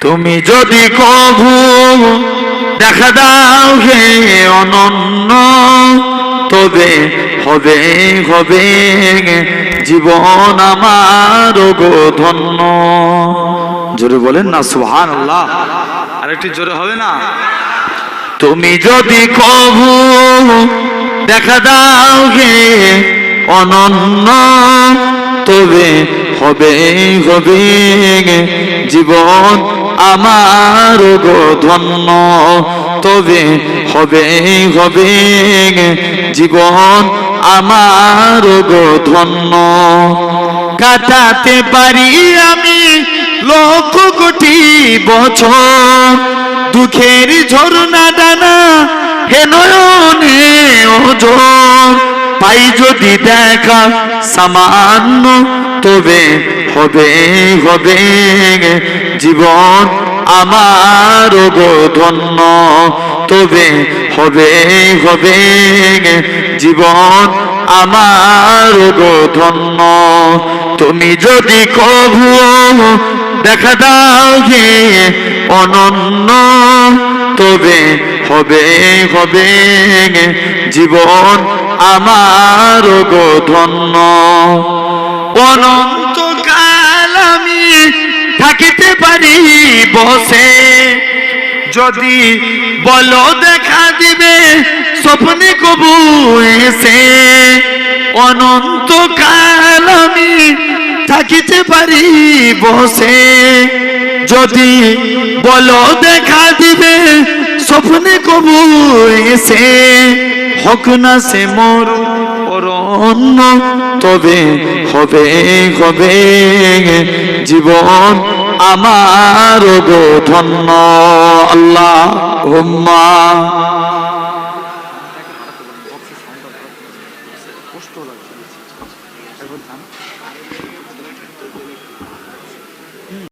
তুমি যদি কভু, দেখা দাও হে অনন্য, তবে হবে হবে জীবন আমার গো ধন্য। জোরে বলেন না সুহান আল্লাহ আরেকটি জোরে হবে না? তুমি যদি কভু, দেখা দাও হে অনন্য, তবে হবে হবে জীবন আমার ধন্য। তবে হবে হবে জীবন আমার ধন্য। কাটাতে পারি আমি লক্ষ কোটি বছর। দুঃখের ঝরনা ডানা হে নয়নে ওজন। পাই যদি দেখা সামান্য, তবে হবে হবে জীবন আমার ধন্য তবে হবে হবে জীবন আমার ধন্য তুমি যদি কভু দেখা দাও গে অনন্য। তবে হবে হবে জীবন আমার গো ধন্য। অনন্তকাল আমি থাকিতে পারি বসে। যদি বলো দেখা দিবে, স্বপ্নে কবু এসে। অনন্তকাল আমি থাকিতে পারি বসে। যদি বলো দেখা দিবে স্বপ্নে কবু এসে হক না সে মোর অরণ্য, তবে হবে হবে। জীবন আমার ধন্য আল্লাহ হুম্মা